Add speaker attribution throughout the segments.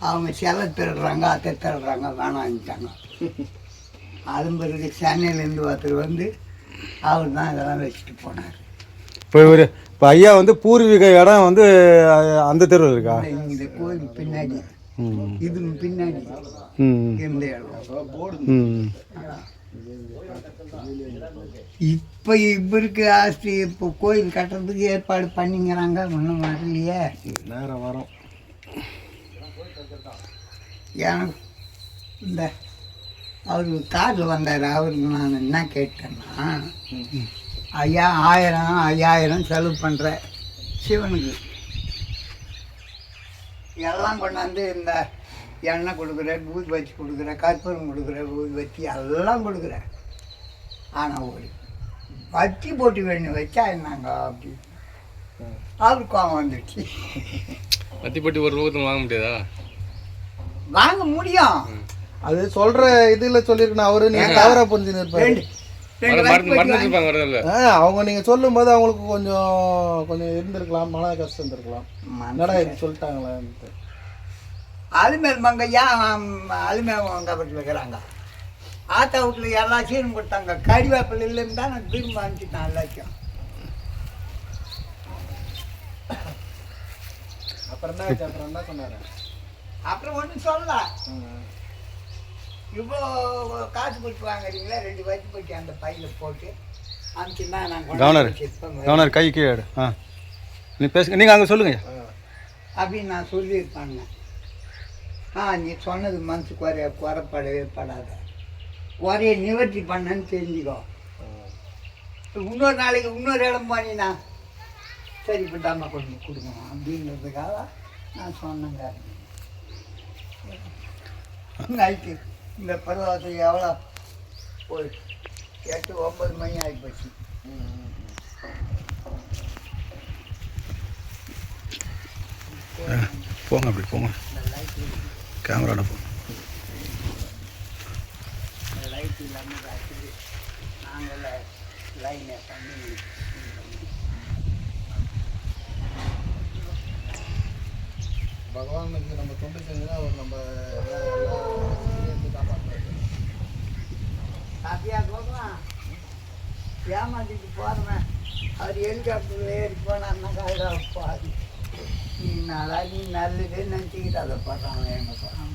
Speaker 1: அவங்க சிலை திருடுறாங்க அத்தை திருடுறாங்க வேணான்ட்டாங்க அதன் பிறகு சென்னையிலேருந்து ஒருத்தர் வந்து அவர் தான் இதெல்லாம் வச்சுட்டு போனார்.
Speaker 2: இப்போ இவர் இப்போ ஐயா வந்து பூர்வீக இடம் வந்து அந்த தெருவில் இருக்கா?
Speaker 1: இந்த- இந்த கோயில் பின்னாடி. இது பின்னாடி.
Speaker 2: ம்.
Speaker 1: இருந்த இடம்.
Speaker 2: ம்.
Speaker 1: இப்போ இவருக்கு ஆஸ்தி இப்போ கோயில் கட்டுறதுக்கு ஏற்பாடு பண்ணிங்கிறாங்க ஒன்றும் வரலையே.
Speaker 2: நேரம் வரும்.
Speaker 1: எனக்கு இந்த அவர் காரில் வந்தார் அவருக்கு நான் என்ன கேட்டேன்னா ஐயா ஆயிரம் ஐயாயிரம் செலவு பண்ணுறேன் சிவனுக்கு. எல்லாம் கொண்டாந்து இந்த எண்ணெய் கொடுக்குறேன் ஊதி வச்சு கொடுக்குறேன் கற்பூரம் கொடுக்குறேன் ஊதி வச்சு எல்லாம் கொடுக்குறேன் ஆனால் ஒரு வட்டி போட்டு வேணும் வச்சா என்னங்க அப்படி? அவருக்கு கோவம் வந்துடுச்சு
Speaker 3: மத்திப்பட்டி ஒரு ரூபத்தில் வாங்க முடியாதா?
Speaker 1: வாங்க முடியும்.
Speaker 4: அது சொல்ற இதுல சொல்லிருக்கணும் அவரு நீங்க தவறா புரிஞ்சுன்னு இருப்பாரு. அவங்க நீங்க சொல்லும் போது அவங்களுக்கு கொஞ்சம் கொஞ்சம் இருந்திருக்கலாம் மன கஷ்டம் இருந்திருக்கலாம். என்னடா இது சொல்லிட்டாங்களேன்ட்டு.
Speaker 1: அலுமேல் மங்கையா அலுமேல் மங்கப்பட்டில் இருக்கிறாங்க. ஆத்தா வீட்டில் எல்லா சீரும் கொடுத்தாங்க. கறிவேப்பிலையிலேருந்து தான் நான் திரும்ப அனுப்பிச்சிட்டேன் எல்லாத்தையும்.
Speaker 4: அப்புறம் ஆச்சு? அப்புறம் என்ன சொன்னாரு?
Speaker 1: அப்புறம் ஒன்றும் சொல்லல. இவ்வளோ காசு கொடுத்து வாங்குறீங்களா? ரெண்டு வட்டி போட்டு அந்த பையில போட்டு அனுப்பிச்சுன்னா நான் கொண்டு
Speaker 2: கவர்னர். கவர்னர் கை கீழே. ஆ. நீ பேசுங்க நீங்கள் அங்கே சொல்லுங்க.
Speaker 1: அப்படின்னு நான் சொல்லியிருப்பாங்க. ஆ நீ சொன்னது மனசு குறைய குறைப்படவே படாத. குறைய நிவர்த்தி பண்ணன்னு தெரிஞ்சுக்கோ. இன்னொரு நாளைக்கு இன்னொரு இடம் போனீங்கன்னா சரி இப்போ தாம்மா கொண்டு போய் கொடுக்கணும் அப்படிங்கிறதுக்காக நான் சொன்னேங்க. நைட்டு இந்த பருவத்தை எவ்வளோ ஒரு எட்டு ஒம்பது மணி ஆகிப்போச்சு
Speaker 2: போங்க அப்படி போங்க. கேமராட போங்க.
Speaker 1: லைட் இல்லாமல் நாங்கள் லைனை பண்ணி
Speaker 4: பகவானுக்கு நம்ம தொண்டு செஞ்சா அவர் நம்ம
Speaker 1: போகலாம் ஏமாத்திட்டு போகிறவன் அவர் ஹெலிகாப்டரில் ஏறி அதில் பாதி. நீ நல்லா நீ நல்லது நினச்சிக்கிட்டு அதை போடுறாங்க எங்க போகிறான்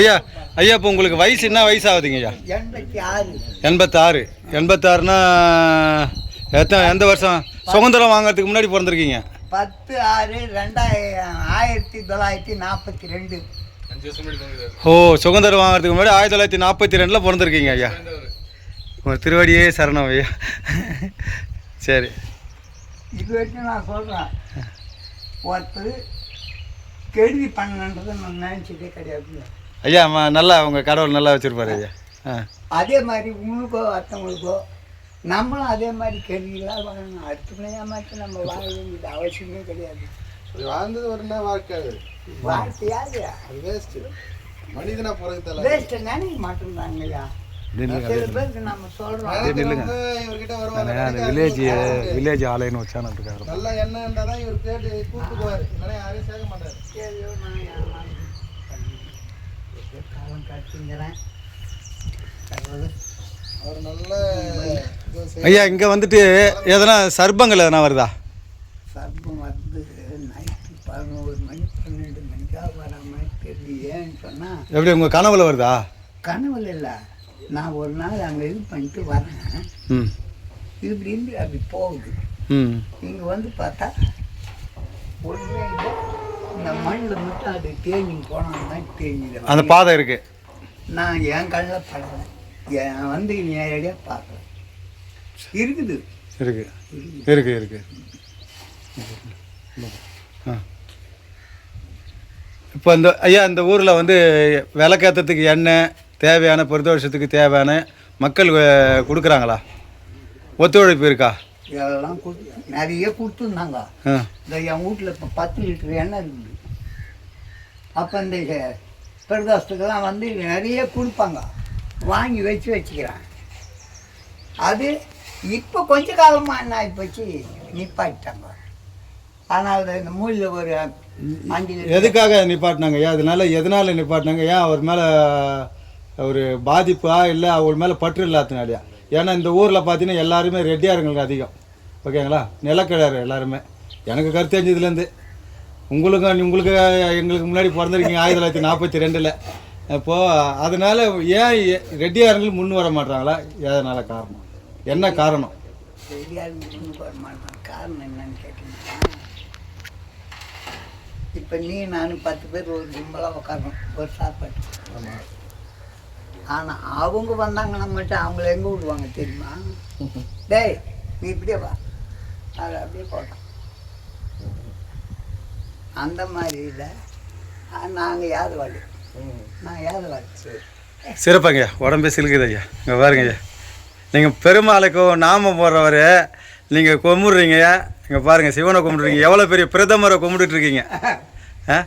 Speaker 2: ஐயா ஐயா இப்போ உங்களுக்கு வயசு என்ன வயசு ஆகுதுங்க ஐயா?
Speaker 1: எண்பத்தி ஆறு
Speaker 2: எண்பத்தாறு. எண்பத்தாறுனா எத்தனை எந்த வருஷம்? சுதந்திரம் வாங்குறதுக்கு முன்னாடி பிறந்திருக்கீங்க.
Speaker 1: பத்து ஆறு ரெண்டாயிரம் ஆயிரத்தி தொள்ளாயிரத்தி நாற்பத்தி ரெண்டு.
Speaker 2: ஓ சுதந்திரம் வாங்குறதுக்கு முன்னாடி ஆயிரத்தி தொள்ளாயிரத்தி நாற்பத்தி ரெண்டில் பிறந்திருக்கீங்க ஐயா. உங்கள் திருவடியே சரணம் ஐயா. சரி.
Speaker 1: இது வரைக்கும் நான் சொல்கிறேன் ஒருத்தர் கெடுதி பண்ணன்றதை நான் நினச்சதே கிடையாது.
Speaker 2: ஐயா நல்லா உங்கள் கடவுள் நல்லா வச்சுருப்பாரு ஐயா.
Speaker 1: அதே மாதிரி உங்களுக்கோ அடுத்தவங்களுக்கோ நம்மளும் அதே மாதிரி கெடுதிகளாக வாழணும். அடுத்தவங்களை ஏமாற்றி நம்ம வாழ வேண்டியது அவசியமே கிடையாது.
Speaker 4: வாழ்ந்தது ஒரு நாள் வாழ்க்கை அது.
Speaker 1: வாழ்க்கையாது
Speaker 4: அது. வேஸ்ட் மனிதனா பிறகுதல
Speaker 1: வேஸ்ட்டை நினைக்க மாட்டேங்கிறாங்கய்யா
Speaker 2: வில்லேஜ் வில்லேஜ் ஆலைன்னு சேனல் இருக்காரு
Speaker 4: நல்ல எண்ணம் இருந்தால் தான் இவர் கேட்டு கூப்பிட்டுக்குவார் இல்லைன்னா யாரையும் சேர்க்க மாட்டார்.
Speaker 1: காலம் கட்டிங்கிறேன்
Speaker 2: ஐயா இங்கே வந்துட்டு எதனா சர்ப்பங்கள் எதனா வருதா?
Speaker 1: சர்ப்பம் வந்து நைட்டு பதினோரு மணி பன்னெண்டு மணிக்காக வர மாதிரி தெரியுது ஏன்னு சொன்னால்
Speaker 2: எப்படி உங்கள் கனவுல வருதா?
Speaker 1: கனவுல இல்லை. நான் ஒரு நாள் அங்கே இது பண்ணிட்டு வரேன்.
Speaker 2: ம்.
Speaker 1: இப்படி இருந்து அப்படி போகுது.
Speaker 2: ம்.
Speaker 1: இங்கே வந்து பார்த்தா ஒன்றுமே இல்லை. இந்த மண்ணில் மட்டும் அது தேஞ்சி போனால் தான் தேஞ்சுது
Speaker 2: அந்த பாதை இருக்கு.
Speaker 1: நான் என் கண்ணில் படலை வந்து நேரடியாக பார்க்குறேன் இருக்குது.
Speaker 2: இருக்கு. இருக்கு இருக்கு. ஆ. இப்போ இந்த ஐயா இந்த ஊரில் வந்து விளக்கேற்றத்துக்கு எண்ணெய் தேவையான பிரதோஷத்துக்கு தேவையான மக்கள் கொடுக்குறாங்களா? ஒத்துழைப்பு இருக்கா?
Speaker 1: இதெல்லாம் நிறைய கொடுத்துருந்தாங்க.
Speaker 2: ஆ.
Speaker 1: இந்த என் வீட்டில் இப்போ பத்து லிட்டர் எண்ணெய் இருக்குது. அப்போ இந்த பிரதோஷத்துக்கெல்லாம் வந்து நிறைய கொடுப்பாங்க. வாங்கி வச்சு வச்சுக்கிறான். அது இப்போ கொஞ்ச காலமாக என்ன ஆகிப்போச்சு நிப்பாட்டாங்க ஆனால் இந்த மூலில் ஒரு அஞ்சு
Speaker 2: எதுக்காக நிப்பாட்டினாங்க? ஐயா அதனால எதனால நிப்பாட்டினாங்க? ஏன் அவர் மேலே ஒரு பாதிப்பா இல்லை அவர் மேலே பற்று இல்லாதனாலயா? ஏன்னா இந்த ஊரில் பார்த்தீங்கன்னா எல்லாருமே ரெட்டியாருங்களுக்கு அதிகம். ஓகேங்களா? நிலக்கிழாரு எல்லாருமே. எனக்கு கருத்து தெரிஞ்சதுலேருந்து உங்களுக்கு உங்களுக்கு எங்களுக்கு முன்னாடி பிறந்திருக்கீங்க ஆயிரத்தி தொள்ளாயிரத்தி நாற்பத்தி ரெண்டில். இப்போது அதனால் ஏன் ரெட்டியாருங்கள் முன் வர மாட்டாங்களா? எதனால காரணம்? என்ன காரணம்?
Speaker 1: பெரியார் முன்னுக்கு வர காரணம் என்னன்னு கேட்டீங்கன்னா இப்போ நீ நானும் பத்து பேர் ஒரு கும்பலாக உட்காரணும் ஒரு சாப்பாடு. ஆனால் அவங்க வந்தாங்கன்னா மட்டும் அவங்கள எங்கே விடுவாங்க தெரியுமா? டேய் நீ இப்படியே வா. அதை அப்படியே போட்டோம் அந்த மாதிரி இல்லை நாங்கள் யாரு வாழி? நான் சரி
Speaker 2: சிறப்பாங்க. உடம்பே சிலுக்குது ஐயா. இங்கே பாருங்க ஐயா. நீங்கள் பெருமாளுக்கு நாமம் போடுறவர் நீங்கள் கும்பிடுறீங்க இங்கே பாருங்கள் சிவனை கும்பிடுறீங்க. எவ்வளோ பெரிய பிரதமரை கும்பிட்டுட்டு இருக்கீங்க. ஆ?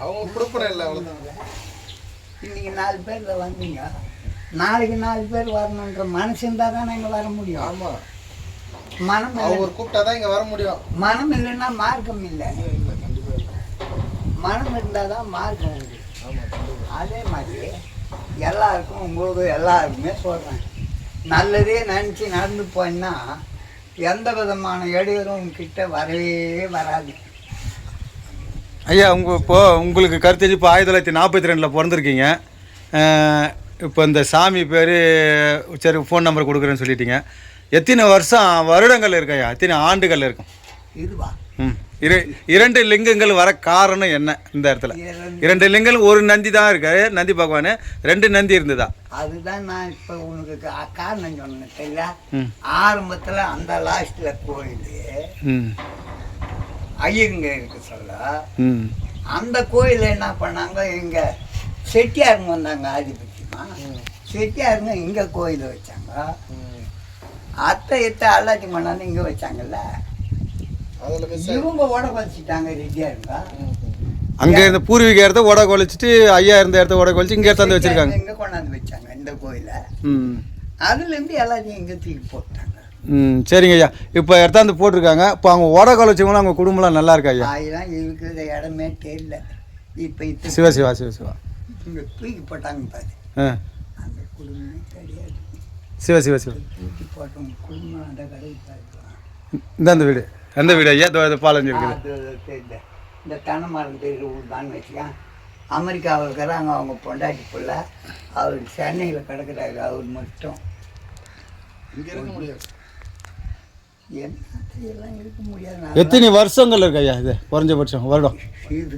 Speaker 4: அவங்க கொடுப்பன இல்லை அவ்வளோதான்
Speaker 1: நாலு பேர்ல வந்தீங்க. நாளைக்கு நாலு பேர் வரணுன்ற மனசு இருந்தால் தானே இங்கே வர முடியும்.
Speaker 4: ஆமாம்
Speaker 1: மனம் இல்லை.
Speaker 4: அவங்க கூப்பிட்டா தான் இங்கே வர முடியும்.
Speaker 1: மனம் இல்லைன்னா மார்க்கம் இல்லை. மனம் இருந்தால் தான் மார்க்கம் உண்டு அதே மாதிரி எல்லாருக்கும் உங்களுக்கு எல்லாருக்குமே சொல்கிறேன் நல்லதே நினச்சி நடந்து போயின்னா எந்த விதமான இடையூறும் உங்ககிட்ட வரவே வராது.
Speaker 2: ஐயா உங்கள் இப்போ உங்களுக்கு கருத்து இப்போ ஆயிரத்தி தொள்ளாயிரத்தி நாற்பத்தி ரெண்டில் பிறந்திருக்கீங்க. இப்போ இந்த சாமி பேர் சரி ஃபோன் நம்பர் கொடுக்குறேன்னு சொல்லிட்டீங்க. எத்தனை வருஷம் வருடங்கள் இருக்கு ஐயா? எத்தனை ஆண்டுகள் இருக்கும்
Speaker 1: இதுவா?
Speaker 2: ம். இரு இரண்டு லிங்கங்கள் வர காரணம் என்ன இந்த இடத்துல?
Speaker 1: இரண்டு-
Speaker 2: லிங்கங்கள் ஒரு நந்தி தான் இருக்காரு நந்தி பகவான். ரெண்டு நந்தி இருந்ததா?
Speaker 1: அதுதான் நான் இப்போ உனக்கு காரணம் சொன்னேன் சரியா? ஆரம்பத்தில் அந்த லாஸ்ட்டில் கோயில் ஐயருங்க இருக்கு சொல்ல. அந்த கோயில் என்ன பண்ணாங்க இங்க செட்டியாருங்க வந்தாங்க ஆதிபத்தியமா செட்டியாருங்க இங்க கோயில் வச்சாங்க. அத்தை இத்தை அல்லாச்சி கொண்டாந்து இங்க வச்சாங்கல்ல. இவங்க உட வச்சுட்டாங்க ரெட்டியாருங்க.
Speaker 2: அங்கே இருந்த பூர்வீக இடத்த உட கொலைச்சிட்டு ஐயா இருந்த இடத்த உட கொலைச்சு இங்கே எடுத்தாந்து வச்சுருக்காங்க.
Speaker 1: இங்க கொண்டாந்து வச்சாங்க இந்த கோயிலை
Speaker 2: ம்.
Speaker 1: அதுல இருந்து எல்லாத்தையும் இங்க தூக்கி போட்டாங்க.
Speaker 2: ம் சரிங்க ஐயா. இப்போ எடுத்தாந்து போட்டிருக்காங்க. இப்போ அவங்க உட கொலைச்சவங்களும் அவங்க குடும்பம்லாம் நல்லா இருக்கா ஐயா?
Speaker 1: அதெல்லாம் இருக்கிற இடமே தெரியல. இப்ப
Speaker 2: சிவா சிவா சிவா சிவா.
Speaker 1: இங்க தூக்கி போட்டாங்க பாரு. அந்த குடும்பமே கிடையாது
Speaker 2: சிவா சிவா சிவா.
Speaker 1: தூக்கி போட்டவங்க குடும்பம் அந்த கடைக்கு பாருக்கலாம்
Speaker 2: இந்த அந்த வீடு. அந்த வீடு ஐயா இது பாலஞ்சு இருக்குது.
Speaker 1: இந்த தென்னைமரம் தெரு தான் வச்சுக்கேன் அமெரிக்காவில் இருக்கிறாங்க அவங்க பொண்டாட்டி புள்ள. அவர் சென்னையில் கிடக்குறாரு அவர் மட்டும்.
Speaker 4: இங்கே இருக்க முடியாது.
Speaker 1: என்னத்தையெல்லாம் இருக்க முடியாது.
Speaker 2: எத்தனை வருஷங்கள் இருக்கு ஐயா இது குறைஞ்சபட்சம் வருடம்?
Speaker 1: இது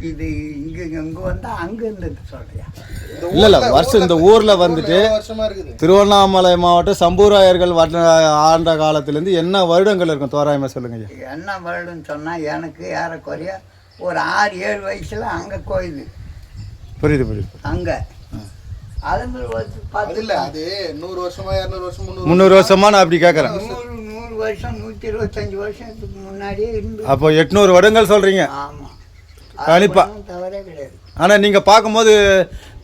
Speaker 1: இது இங்கே இங்கே வந்தால் அங்கே இருந்தது சொல்கிறியா
Speaker 4: இந்த
Speaker 2: இல்ல, இல்ல, வருஷம் இந்த ஊர்ல வந்துட்டு-
Speaker 4: எவ்வளவு வருஷமா இருக்குது?
Speaker 2: திருவண்ணாமலை மாவட்டம் சம்பூராயர்கள் ஆண்ட காலத்துலேருந்து என்ன வருடங்கள் இருக்கும்? தோராயமாக சொல்லுங்க
Speaker 1: என்ன வருடம்னு சொன்னால் எனக்கு ஏறக்குறைய ஒரு ஆறு ஏழு வயசில் அங்கே கோயில்.
Speaker 2: புரியுது புரியுது.
Speaker 1: அங்கே. அது மாதிரி ஒரு
Speaker 4: அது
Speaker 1: பத்து
Speaker 4: இல்ல அது நூறு வருஷமா இரநூறு வருஷம் முந்நூறு
Speaker 2: வருஷமா? நான் அப்படி கேட்குறேன்
Speaker 1: நூறு நூறு வருஷம் நூற்றி இருபத்தஞ்சி வருஷத்துக்கு முன்னாடியே இருந்து.
Speaker 2: அப்போ எட்நூறு வருடங்கள் சொல்கிறீங்க
Speaker 1: ஆமாம்
Speaker 2: கண்டிப்பா.
Speaker 1: தவறே கிடையாது.
Speaker 2: ஆனால் நீங்கள் பார்க்கும்போது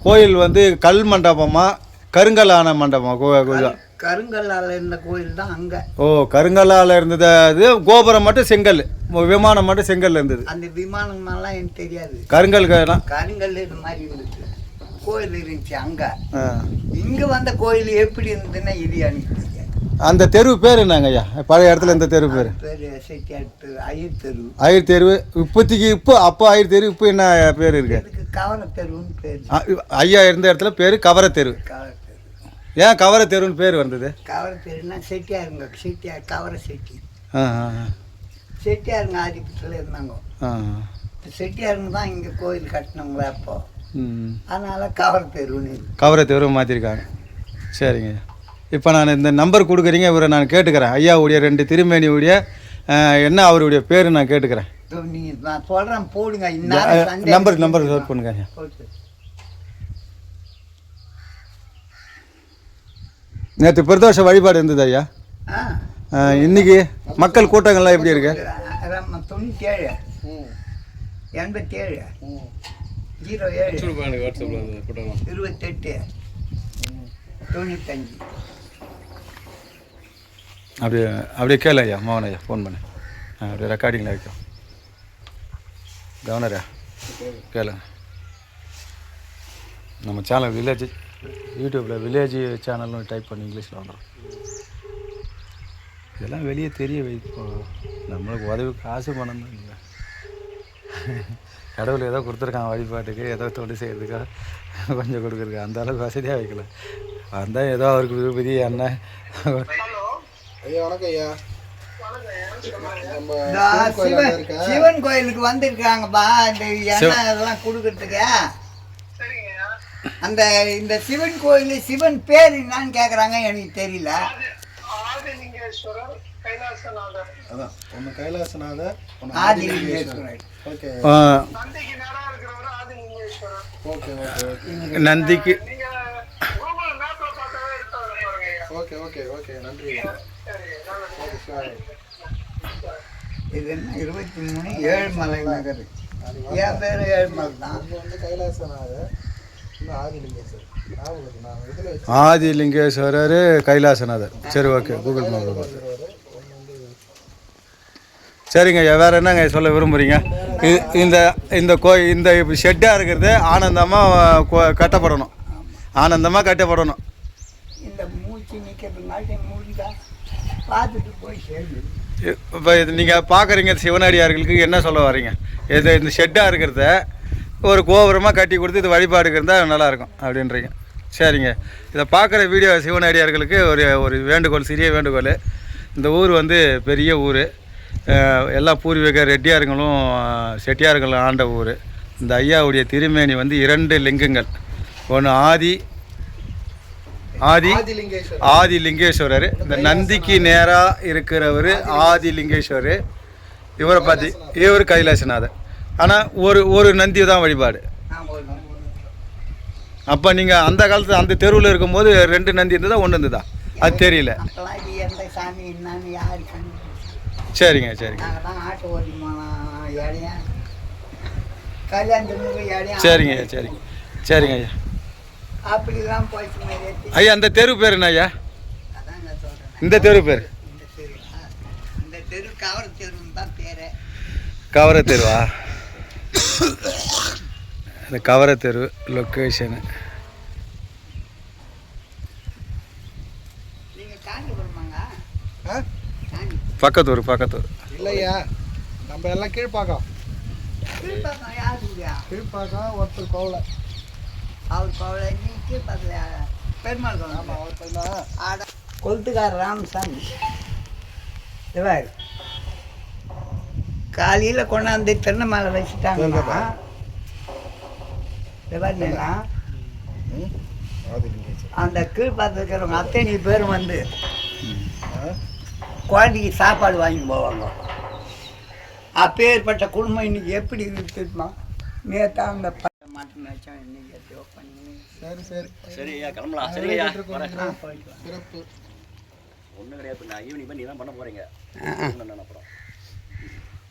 Speaker 2: கோயில் வந்து கல் மண்டபமா கருங்கல்லான மண்டபமா கோ கோ-
Speaker 1: கருங்கல்லால் இருந்த கோயில் தான் அங்கே.
Speaker 2: ஓ கருங்கல்லால் இருந்தது அது கோபுரம் மட்டும் செங்கல் விமானம் மட்டும் செங்கல்ல இருந்தது.
Speaker 1: அந்த விமானமெல்லாம் எனக்கு தெரியாது.
Speaker 2: கருங்கல்
Speaker 1: கருங்கல் இது மாதிரி இருந்துச்சு. கோயில் இருந்துச்சு அங்கே. இங்கே வந்த கோயில் எப்படி இருந்ததுன்னா இது தெரியாது
Speaker 2: அந்த தெரு பேர் என்னங்க ஐயா? பழைய இடத்துல இந்த தெரு பேர்.
Speaker 1: ஐயர் தெரு.
Speaker 2: ஆயிரம் தெரு இப்போதைக்கு இப்போ அப்போ ஆயிரம் தெரு இப்போ என்ன பேர் இருக்கு? ஐயா இருந்த இடத்துல பேர் கவர தெரு. ஏன் கவர தெருன்னு பேர் வந்தது?
Speaker 1: கவர தெருன்னா செட்டியாருங்க செட்டியார் கவர செட்டி. செட்டியாருங்க ஆதிக்கத்தில் இருந்தாங்க.
Speaker 2: ஆ
Speaker 1: செட்டியாருங்க தான் இங்கே கோயில் கட்டினவங்கள அப்போ. அதனால கவர தெருன்னு.
Speaker 2: கவரை தெரு மாற்றிருக்காங்க சரிங்க இப்போ நான் இந்த நம்பர் கொடுக்குறீங்க இவரை நான் கேட்டுக்கிறேன். ஐயாவுடைய ரெண்டு திருமேனியுடைய என்ன அவருடைய பேர் நான் கேட்டுக்கிறேன்.
Speaker 1: நான் சொல்கிறேன் போடுங்க.
Speaker 2: நம்பர் நம்பர் நோட் பண்ணுங்க. ஐயா. நேற்று பிரதோஷ வழிபாடு இருந்தது ஐயா. இன்னைக்கு மக்கள் கூட்டங்கள்லாம் எப்படி இருக்கு?
Speaker 1: ஆமா, தொண்ணூற்றி ஏழு
Speaker 4: ம்,
Speaker 1: எண்பத்தி ஏழு.
Speaker 4: ம்,
Speaker 1: ஜீரோ ஏழு இருபத்தெட்டு. தொண்ணூத்தஞ்சு.
Speaker 2: அப்படியே அப்படியே கேளு ஐயா மோகன் ஐயா ஃபோன் பண்ணு. ஆ, அப்படியே ரெக்கார்டிங்கில் வைக்கும் கவர்னரா கேளுங்க. நம்ம சேனல் வில்லேஜ் யூடியூப்பில் வில்லேஜ் சேனல்னு டைப் பண்ணி இங்கிலீஷில் வந்துடும் இதெல்லாம் வெளியே தெரிய வைப்போம். நம்மளுக்கு உதவி காசு பணம் தான் இல்லை. கடவுள் ஏதோ கொடுத்துருக்கான் வழிபாட்டுக்கு ஏதோ தொண்டு செய்கிறதுக்காக கொஞ்சம் கொடுக்குறதுக்கு அந்த அளவுக்கு வசதியாக வைக்கல. வந்தால் ஏதோ அவருக்கு விருப்பதி என்ன
Speaker 4: ஐயா வணக்கம் ஐயா.
Speaker 1: சிவன் சிவன் கோயிலுக்கு வந்திருக்காங்கப்பா இந்த எண்ணெய் இதெல்லாம் கொடுக்கறதுக்கு. அந்த இந்த சிவன் கோயில் சிவன் பேர் என்னன்னு கேட்குறாங்க எனக்கு தெரியல.
Speaker 2: நந்திக்கு.
Speaker 4: ஓகே ஓகே ஓகே நன்றி
Speaker 1: இது என்ன? இருபத்தி மூணு ஏழுமலை நகர். என் பேர் ஏழுமலை தான்.
Speaker 4: வந்து கைலாசநாதர்
Speaker 2: ஆதிலிங்கேஸ்வரர். கைலாசநாதர். சரி ஓகே கூகுள் மேப்
Speaker 4: ஒன்று வந்து
Speaker 2: சரிங்க ஐயா வேறு என்னங்க சொல்ல விரும்புகிறீங்க இந்த இந்த கோ இந்த ஷெட்டாக இருக்கிறது ஆனந்தமாக கட்டப்படணும். ஆனந்தமாக கட்டப்படணும்.
Speaker 1: இந்த மூச்சு நிற்கிறதுனால மூடிதா பார்த்துட்டு போய் சேர்ந்து
Speaker 2: இப்போ இது நீங்கள் பார்க்குறீங்க சிவனடியார்களுக்கு என்ன சொல்ல வரீங்க இது இந்த ஷெட்டாக இருக்கிறத ஒரு கோபுரமாக கட்டி கொடுத்து இது வழிபாடுக்கு இருந்தால் நல்லாயிருக்கும் அப்படின்றீங்க. சரிங்க. இதை பார்க்குற வீடியோ சிவனடியார்களுக்கு ஒரு ஒரு வேண்டுகோள் சிறிய வேண்டுகோள். இந்த ஊர் வந்து பெரிய ஊர். எல்லா பூர்வீக ரெட்டியாருங்களும் செட்டியார்களும் ஆண்ட ஊர். இந்த ஐயாவுடைய திருமேனி வந்து இரண்டு லிங்கங்கள். ஒன்று ஆதி ஆதி ஆதி லிங்கேஸ்வரர் இந்த நந்திக்கு நேராக இருக்கிறவர் ஆதி லிங்கேஸ்வரர் இவரை பார்த்து இவர் கைலாசநாதர். ஆனால் ஒரு ஒரு நந்தி தான் வழிபாடு. அப்போ நீங்கள் அந்த காலத்தில் அந்த தெருவில் இருக்கும்போது ரெண்டு நந்தி இருந்ததா ஒன்று இருந்ததா? அது தெரியல. சரிங்க சரிங்க. சரிங்க சரிங்க. சரிங்க ஐயா.
Speaker 1: அப்படிலாம் போயிடுச்சு
Speaker 2: ஐயா அந்த தெரு பேர் என்ன ஐயா?
Speaker 1: அதான் நான் சொல்கிறேன்
Speaker 2: இந்த தெரு பேர்.
Speaker 1: இந்த தெரு கவர தெருன்னு தான் பேரு.
Speaker 2: கவர தெருவா? இந்த கவர தெரு லொக்கேஷனு பக்கத்தூர் பக்கத்தூர்
Speaker 4: இல்லையா? நம்ம எல்லாம் கீழ்ப்பாக்கம். கீழ்ப்பாக்கம் ஒருத்தர் கோவலை.
Speaker 1: அவர் கீழ்பாக்கத்தில் பெருமாள்
Speaker 4: ஒருத்தர் தான்
Speaker 1: ஆட. கொளுத்துக்கார ராமசாமி. இவர் காலையில் கொண்டாந்து தென்னை மேலே வச்சுட்டாங்கன்னா இவர்னா அந்த கீழ்பாத்து இருக்கிறவங்க அத்தனை பேரும் வந்து குழந்தைக்கு சாப்பாடு வாங்கி போவாங்க. அப்பேற்பட்ட குடும்பம் இன்னைக்கு எப்படி இருக்குமா நேற்று அந்த வச்சோம் இன்னைக்கு எப்படியோ பண்ணி
Speaker 4: சரி சரி.
Speaker 5: சரி ஐயா கிளம்பலாம். சரி ஐயா.
Speaker 4: சிறப்பு.
Speaker 5: ஒன்றும் கிடையாது நான் ஈவினிங் பண்ணி தான் பண்ண போகிறீங்க நான் அப்புறம்.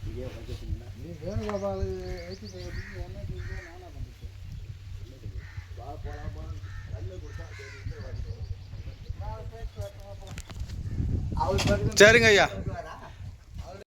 Speaker 5: இங்கே வந்து வச்சிங்கன்னா
Speaker 4: நீ வேணுகோபால் ஏற்றி என்ன நானா பண்ணிட்டேன்
Speaker 1: அவர் பிறகு
Speaker 2: சரிங்க ஐயா